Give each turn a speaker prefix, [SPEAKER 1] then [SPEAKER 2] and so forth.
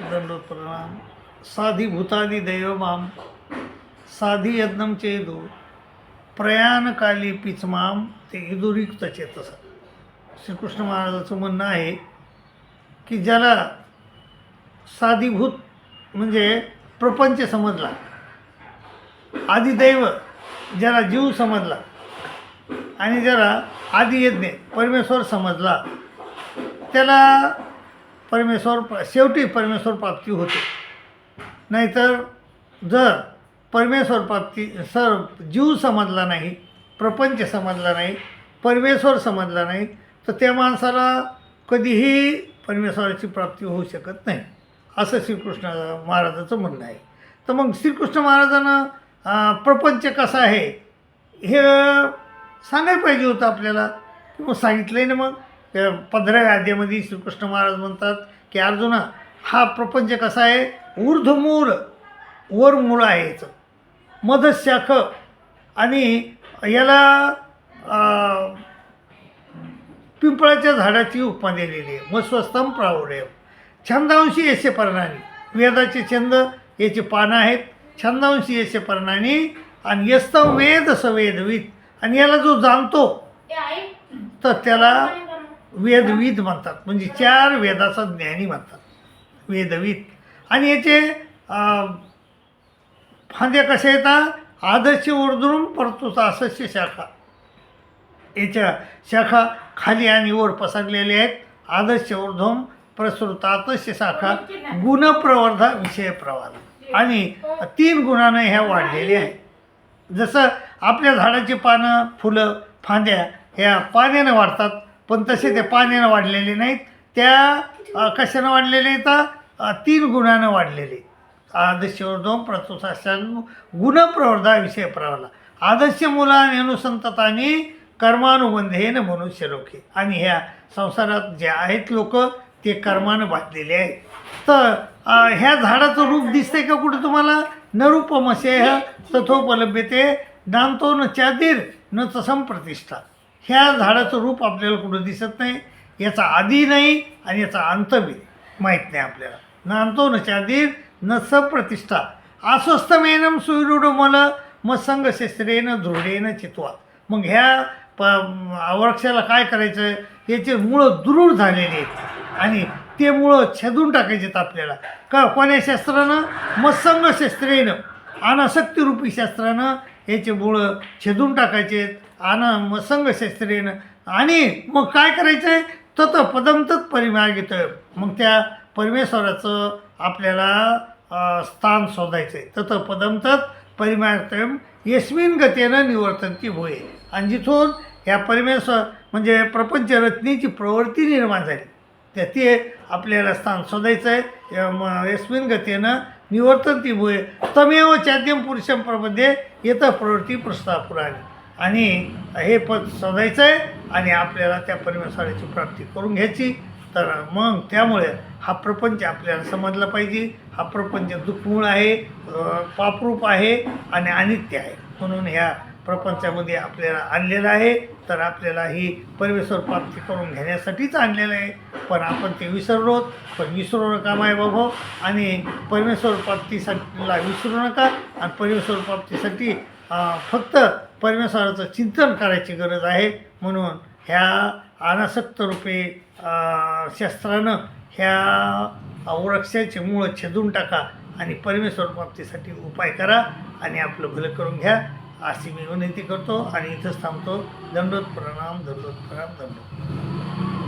[SPEAKER 1] दंडोत प्रणाम साधी भूतादी दैव माम साधी यज्ञम चेदू। प्रयाणकाली पिचमाम। ते इदुरिक्त चेतस। श्रीकृष्ण महाराजाचं म्हणणं आहे की ज्याला साधीभूत म्हणजे प्रपंच समजला आदिदैव ज्याला जीव समजला आणि ज्याला आदियज्ञ परमेश्वर समजला त्याला परमेश्वर शेवटी परमेश्वर प्राप्ती होते. नाहीतर जर परमेश्वर प्राप्ती सर जीव समजला नाही प्रपंच समजला नाही परमेश्वर समजला नाही तर त्या माणसाला कधीही परमेश्वराची प्राप्ती होऊ शकत नाही. असं श्रीकृष्ण महाराजाचं म्हणणं आहे. तर मग श्रीकृष्ण महाराजांना प्रपंच कसा आहे हे सांगायला पाहिजे होतं आपल्याला. मग सांगितलं आहे ना मग. पंधराव्या अध्यामध्ये श्रीकृष्ण महाराज म्हणतात की अर्जुना हा प्रपंच कसा आहे? ऊर्ध्वमूळ वर मूळ आहे याचं. मधशाख आणि याला पिंपळाच्या झाडाची उपमा दिलेली आहे. मस्वस्तम प्रावडय छंदांशी यशे पर्णानी. वेदाचे छंद याची पानं आहेत. छंदांशी यशे पर्णानी. आणि यस्तव वेद सवेदवित आणि याला जो जाणतो तर त्याला वेदविद म्हणतात. म्हणजे चार वेदाचा ज्ञानी म्हणतात. वेदविद आणि याचे फांद्या कशा येतात? आदर्श उर्दून परतुचा असस्य शाखा. याच्या शाखा खाली आणि वर पसरलेल्या आहेत. आदर्श ऊर्ध्वम प्रसृतातस्य शाखा. गुणप्रवर्धा विषय प्रवाह. आणि तीन गुणानं ह्या वाढलेल्या आहेत. जसं आपल्या झाडाची पानं फुलं फांद्या ह्या पाण्यानं वाढतात. पण तसे ते पाण्यानं वाढलेले नाहीत. त्या कशानं वाढलेले तर तीन गुणानं वाढलेले. आदर्श दोन प्रसृता गुणप्रवर्धा विषय प्रवाला. आदर्श मुलाने अनुसंतताने कर्मानुबंधेन मनुष्य लोके. आणि ह्या संसारात जे आहेत लोक ते कर्मानं बांधलेले आहेत. तर ह्या झाडाचं रूप दिसतंय का कुठं तुम्हाला? न रूपमशेह तथोपलभ्यते नांतो न चादीर न तसम प्रतिष्ठा ह्या झाडाचं रूप आपल्याला कुठं दिसत नाही याचा आधी नाही आणि याचा अंत बी माहीत नाही आपल्याला. नांतो न चादीर न सप्रतिष्ठा. अस्वस्थमेनम सुविरूढ मग मसंग शस्त्रेन चितवा. मग ह्या प वृक्षाला काय करायचं? याचे मुळं दृढ झालेले आहेत. आणि ते मुळं छेदून टाकायचे आहेत आपल्याला. का? कोण्या शस्त्रानं? मत्संग शस्त्रेनं अनासक्तिरूपी शास्त्रानं याचे मुळं छेदून टाकायचे आहेत. आणि मसंग शस्त्रेनं. आणि मग काय करायचं आहे तत पदम तत् परिमार्गित मग त्या परमेश्वराचं आपल्याला स्थान शोधायचं आहे तत पदम तत् परिमार्गतम यस्मिन गतीनं निवर्तनती होय आणि जिथून ह्या परमेश्वर म्हणजे प्रपंच रत्नीची प्रवृत्ती निर्माण झाली. त्या ते आपल्याला स्थान शोधायचं आहे यस्मिन गतीनं निवर्तनती भूय तमेव चाद्यम पुरुषम प्रमध्ये येतं प्रवृत्ती प्रस्तापुराणी आणि हे पद शोधायचं आहे आणि आपल्याला त्या परमेश्वराची प्राप्ती करून घ्यायची. तर मग त्यामुळे हा प्रपंच आपल्याला समजला पाहिजे. हा प्रपंच दुःखमूळ आहे पापरूप आहे आणि अनित्य आहे. म्हणून ह्या प्रपंचामध्ये आपल्याला आणलेलं आहे. तर आपल्याला ही परमेश्वर प्राप्ती करून घेण्यासाठीच आणलेलं आहे. पण आपण ते विसरलो. पण विसरू नका माय बाबा. आणि परमेश्वर प्राप्तीसाठीला विसरू नका. आणि परमेश्वर प्राप्तीसाठी फक्त परमेश्वराचं चिंतन करायची गरज आहे. म्हणून ह्या अनासक्त रूपे शस्त्रानं ह्या वृक्षाचे मुळं छेदून टाका आणि परमेश्वर प्राप्तीसाठी उपाय करा आणि आपलं भलं करून घ्या. अशी मी विनंती करतो आणि इथंच थांबतो. दंडोत प्रणाम दंडोत प्रणाम दंडोत.